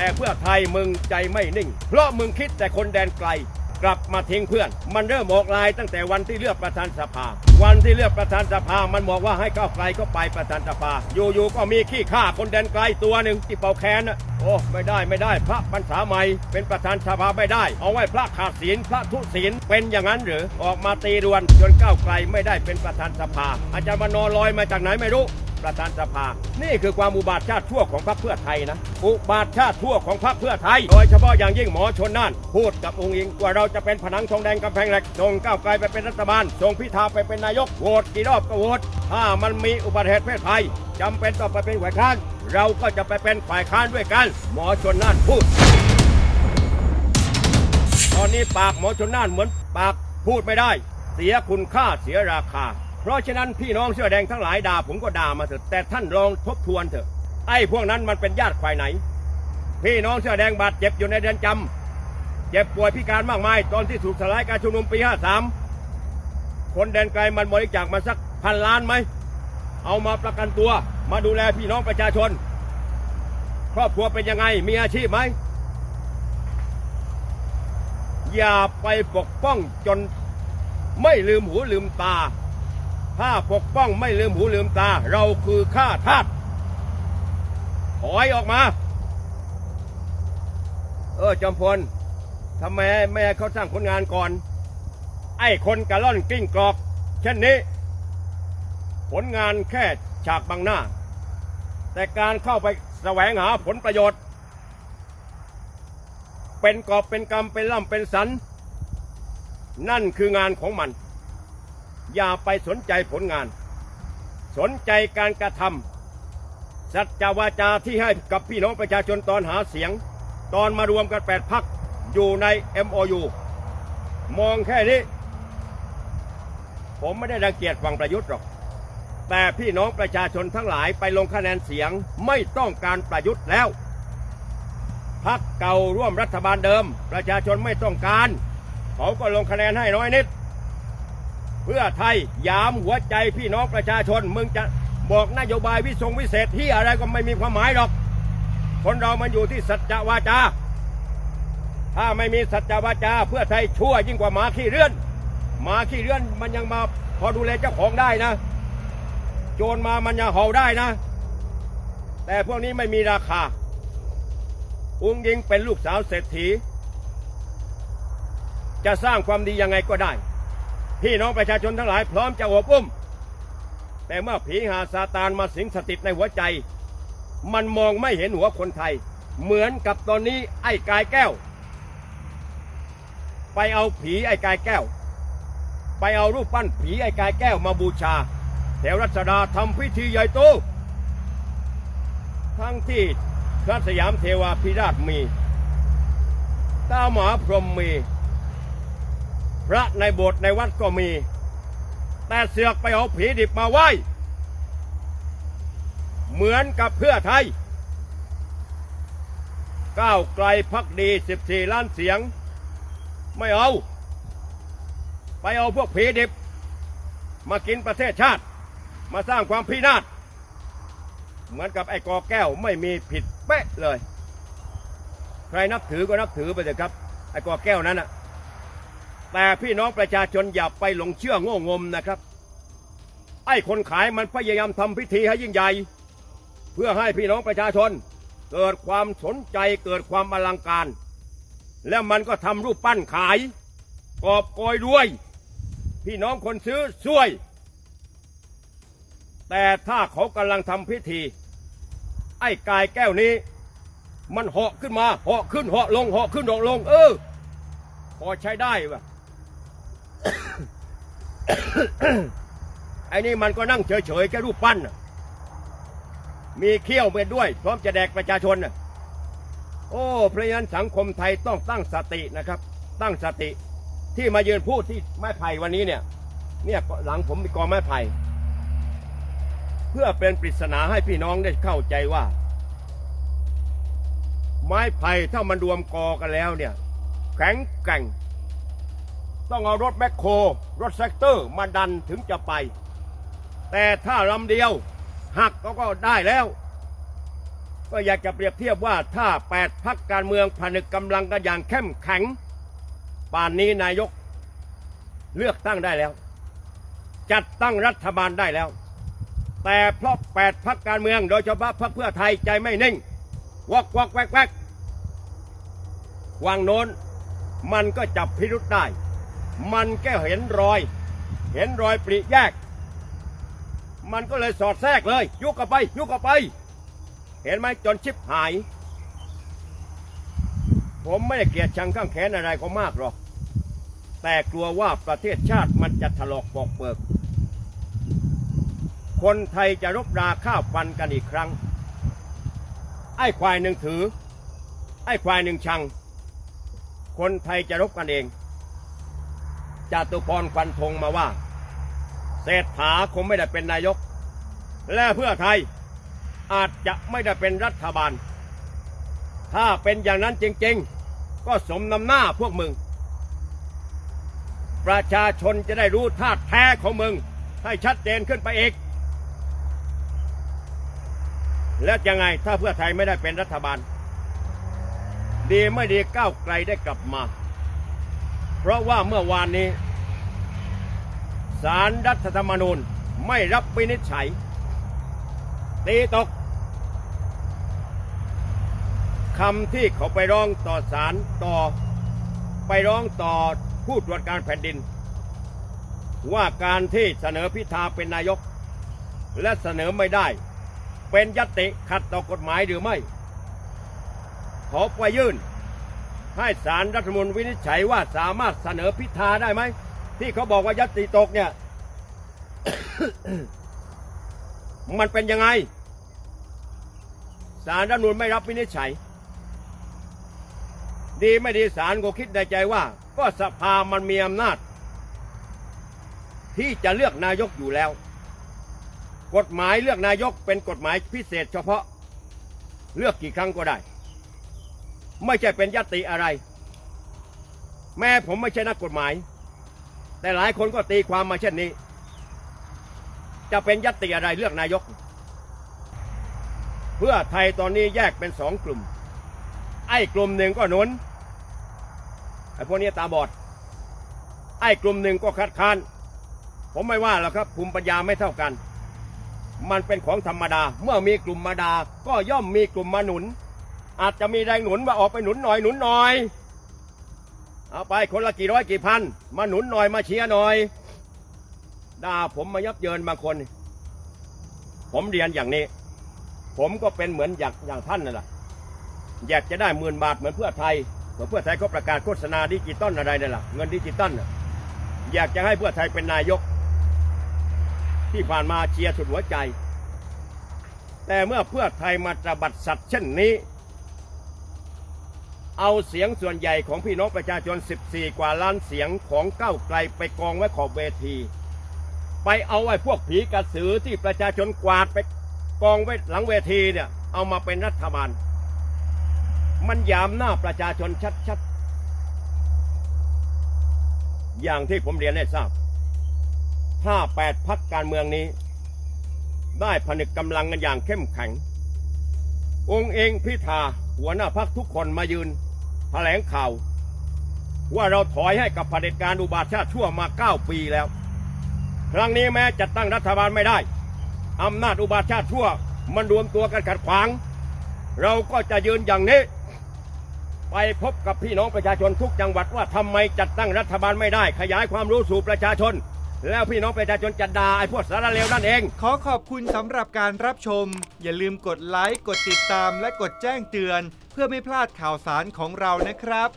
แต่เพื่อไทยมึงใจไม่นิ่ง เพราะมึงคิดแต่คนแดนไกล กลับมาทิ้งเพื่อน มันเริ่มออกลายตั้งแต่วันที่เลือกประธานสภา วันที่เลือกประธานสภามันบอกว่าให้ก้าวไกลก็ไปประธานสภา อยู่ๆก็มีขี้ข้าคนแดนไกลตัวหนึ่งที่เป่าแคนน่ะโอ้ไม่ได้ไม่ได้พระพรรษาใหม่เป็นประธานสภาไม่ได้ เอาไว้พระขาดศีลพระทุศีลเป็นอย่างนั้นหรือออกมาตีรวนจนก้าวไกลไม่ได้เป็นประธานสภา อาจารย์มานอนลอยมาจากไหนไม่รู้ ประธานสภา นี่คือความอุบาทชาติชั่วของพรรคเพื่อไทยนะ อุบาทชาติชั่วของพรรคเพื่อไทย โดยเฉพาะอย่างยิ่งหมอชนน่านพูดกับองค์อิงว่าเราจะเป็นผนังทองแดงกำแพงเหล็กส่งก้าวไกลไปเป็นรัฐบาลส่งพิธาไปเป็นนายกโหวตกี่รอบก็โหวตถ้ามันมีอุบัติเหตุเพศภัยจำเป็นต้องไปเป็นฝ่ายค้าน เราก็จะไปเป็นฝ่ายค้านด้วยกัน หมอชนน่านพูด ตอนนี้ปากหมอชนน่านเหมือนปากพูดไม่ได้ เสียคุณค่าเสียราคา เพราะฉะนั้นพี่น้องเสื้อแดงทั้งหลายด่าผมก็ด่ามาเถอะแต่ท่านลองทบทวนเถอะ ไอ้พวกนั้นมันเป็นญาติฝ่ายไหน พี่น้องเสื้อแดงบาดเจ็บอยู่ในเรือนจำเจ็บป่วยพิการมากมาย ตอนที่ถูกสลายการชุมนุมปี 53 คนแดนไกลมันบริจาคมาสักพันล้านไหม เอามาประกันตัว มาดูแลพี่น้องประชาชน ครอบครัวเป็นยังไงมีอาชีพไหมอย่าไปปกป้องจนไม่ลืมหูลืมตา ถ้าปกป้องไม่ลืมหูลืมตา เราคือข้าทาสถอยออกมา เออจอมพลทำไมแม่ให้เขาสร้างผลงานก่อน ไอ้คนกะล่อนกิ้งกรอก เช่นนี้ ผลงานแค่ฉากบังหน้า แต่การเข้าไปแสวงหาผลประโยชน์ เป็นกอบเป็นกรรมเป็นล่ำเป็นสัน นั่นคืองานของมัน อย่าไปสนใจผลงาน สนใจการกระทำสัจจวาจาที่ให้กับพี่น้องประชาชนตอนหาเสียง ตอนมารวมกันแปดพักอยู่ใน MOU มองแค่นี้ ผมไม่ได้รังเกียจฝั่งประยุทธ์หรอก แต่พี่น้องประชาชนทั้งหลายไปลงคะแนนเสียงไม่ต้องการประยุทธ์แล้วพักเก่าร่วมรัฐบาลเดิม ประชาชนไม่ต้องการ เขาก็ลงคะแนนให้น้อยนิด เพื่อไทยยามหัวใจพี่น้องประชาชน มึงจะบอกนโยบายวิทรงวิเศษที่อะไรก็ไม่มีความหมายหรอก คนเรามันอยู่ที่สัจวาจา ถ้าไม่มีสัจจวาจา เพื่อไทยชั่วยิ่งกว่าหมาขี้เลื่อนหมาขี้เลื่อนมันยังมาพอดูแลเจ้าของได้นะ โจรมามันยังเห่าได้นะ แต่พวกนี้ไม่มีราคา อุ้งยิงเป็นลูกสาวเศรษฐี จะสร้างความดียังไงก็ได้ พี่น้องประชาชนทั้งหลายพร้อมจะอบอุ้ม แต่เมื่อผีหาซาตานมาสิงสถิตในหัวใจ มันมองไม่เห็นหัวคนไทย เหมือนกับตอนนี้ไอ้กายแก้ว ไปเอาผีไอ้กายแก้ว ไปเอารูปปั้นผีไอ้กายแก้วมาบูชา แถวรัชดาทำพิธีใหญ่โตทั้งที่พระสยามเทวาพิราชมีท้าวมหาพรหมมี พระในโบสถ์ในวัดก็มี แต่เสือกไปเอาผีดิบมาไหว้ เหมือนกับเพื่อไทย ก้าวไกลพักดี 14 ล้านเสียง ไม่เอา ไปเอาพวกผีดิบ มากินประเทศชาติ มาสร้างความพินาศเหมือนกับไอ้กอแก้วไม่มีผิดเป๊ะเลย ใครนับถือก็นับถือไปเถอะครับ ไอ้กอแก้วนั้นนะ แต่พี่น้องประชาชนอย่าไปหลงเชื่อโง่งมนะครับ ไอ้คนขายมันพยายามทำพิธีให้ยิ่งใหญ่ เพื่อให้พี่น้องประชาชน เกิดความสนใจเกิดความอลังการ แล้วมันก็ทำรูปปั้นขาย กอบโกยด้วย พี่น้องคนซื้อช่วย แต่ถ้าเขากำลังทำพิธี ไอ้กายแก้วนี้มันเหาะขึ้นมาเหาะขึ้นเหาะลงเหาะขึ้นเหาะลง เออพอใช้ได้ว่ะ ไอ้นี่มันก็นั่งเฉยๆแค่รูปปั้น มีเขี้ยวเป็นด้วย พร้อมจะแดกประชาชนนะโอ้เพราะฉะนั้นสังคมไทยต้องตั้งสตินะครับ ตั้งสติที่มายืนพูดที่ไม้ไผ่วันนี้เนี่ย เนี่ยหลังผมมีกองไม้ไผ่เพื่อเป็นปริศนาให้พี่น้องได้เข้าใจว่า ไม้ไผ่ถ้ามันรวมกอกันแล้วเนี่ย แข็งแกร่ง ต้องเอารถแมคโครรถแซกเตอร์มาดันถึงจะไป แต่ถ้าลำเดียวหักก็ก็ได้แล้ว ก็อยากจะเปรียบเทียบว่าถ้าแปดพักการเมืองผนึกกำลังกันอย่างเข้มแข็งป่านนี้นายกเลือกตั้งได้แล้ว จัดตั้งรัฐบาลได้แล้ว แต่เพราะแปดพักการเมืองโดยเฉพาะพรรคเพื่อไทยใจไม่นิ่งวอกวอกแวกแวกวางโน้นมันก็จับพิรุษได้ มันแค่เห็นรอย เห็นรอยปริแยก มันก็เลยสอดแทรกเลย ยุกกับไป ยุกกับไป เห็นไหมจนชิบหาย ผมไม่ได้เกลียดชังข้างแค้นอะไรเขามากหรอก แต่กลัวว่าประเทศชาติมันจะถลอกปอกเปิก คนไทยจะรบราข้าวฟันกันอีกครั้ง ไอ้ควายหนึ่งถือ ไอ้ควายหนึ่งชัง คนไทยจะรบกันเอง จตุพรฟันธงมาว่า เศรษฐาคงไม่ได้เป็นนายก และเพื่อไทยอาจจะไม่ได้เป็นรัฐบาล ถ้าเป็นอย่างนั้นจริงๆ ก็สมนำหน้าพวกมึง ประชาชนจะได้รู้ท่าแท้ของมึง ให้ชัดเจนขึ้นไปอีก แล้วยังไงถ้าเพื่อไทยไม่ได้เป็นรัฐบาล ดีไม่ดีก้าวไกลได้กลับมา เพราะว่าเมื่อวานนี้สารรัฐธรรมนูญไม่รับวินิจฉัย ตีตกคำที่เขาไปร้องต่อศาลต่อ ไปร้องต่อผู้ตรวจการแผ่นดิน ว่าการที่เสนอพิธาเป็นนายก และเสนอไม่ได้ เป็นยติขัดต่อกฎหมายหรือไม่ ขอไปยื่น ให้สารรัฐมนูญวินิจฉัยว่าสามารถเสนอพิธาได้ไหม ที่เขาบอกว่ายติตกเนี่ย มันเป็นยังไงสารรัฐมนูญไม่รับวินิจฉัย ดีไม่ดีสารก็คิดในใจว่า ก็สภามันมีอำนาจ ที่จะเลือกนายกอยู่แล้ว กฎหมายเลือกนายกเป็นกฎหมายพิเศษเฉพาะ เลือกกี่ครั้งก็ได้ ไม่ใช่เป็นยติอะไร แม้ผมไม่ใช่นักกฎหมาย แต่หลายคนก็ตีความมาเช่นนี้ จะเป็นยติอะไรเลือกนายก เพื่อไทยตอนนี้แยกเป็นสองกลุ่ม ไอ้กลุ่มหนึ่งก็หนุนไอ้พวกนี้ตาบอด ไอ้กลุ่มหนึ่งก็คัดค้าน ผมไม่ว่าหรอกครับภูมิปัญญาไม่เท่ากัน มันเป็นของธรรมดา เมื่อมีกลุ่มมาดา ก็ย่อมมีกลุ่มมาหนุน อาจจะมีแรงหนุนว่าออกไปหนุนหน่อยหนุนหน่อย เอาไปคนละกี่ร้อยกี่พัน มาหนุนหน่อยมาเชียร์หน่อยด่าผมมายับเยินบางคน ผมเรียนอย่างนี้ ผมก็เป็นเหมือนอย่างอย่างท่านนั่นแหละอยากจะได้หมื่นบาทเหมือนเพื่อไทยเหมือนเพื่อไทยก็ประกาศโฆษณาดิจิตอลอะไรนั่นแหละเงินดิจิตอลอยากจะให้เพื่อไทยเป็นนายก ที่ผ่านมาเชียร์สุดหัวใจ แต่เมื่อเพื่อไทยมาตระบัดสัตว์เช่นนี้ เอาเสียงส่วนใหญ่ของพี่น้องประชาชน 14 กว่าล้านเสียงของก้าวไกลไปกองไว้ขอบเวที ไปเอาไอ้พวกผีกระสือที่ประชาชนกวาดไปกองไว้หลังเวทีเนี่ย เอามาเป็นรัฐบาล มันยามหน้าประชาชนชัดๆ อย่างที่ผมเรียนให้ทราบ ถ้าแปดพักการเมืองนี้ ได้ผนึกกำลังกันอย่างเข้มแข็ง องค์เองพิธาหัวหน้าพักทุกคนมายืน แถลงข่าว ว่าเราถอยให้กับเผด็จการอุบาทชาติชั่วมาเก้าปีแล้ว ครั้งนี้แม้จะตั้งรัฐบาลไม่ได้อำนาจอุบาทชาติชั่วมันรวมตัวกันขัดขวาง เราก็จะยืนอย่างนี้ ไปพบกับพี่น้องประชาชนทุกจังหวัดว่าทำไมจัดตั้งรัฐบาลไม่ได้ ขยายความรู้สู่ประชาชน แล้วพี่น้องประชาชนจะด่าไอ้พวกสารเลวนั่นเอง ขอขอบคุณสำหรับการรับชม อย่าลืมกดไลค์กดติดตามและกดแจ้งเตือน เพื่อไม่พลาดข่าวสารของเรานะครับ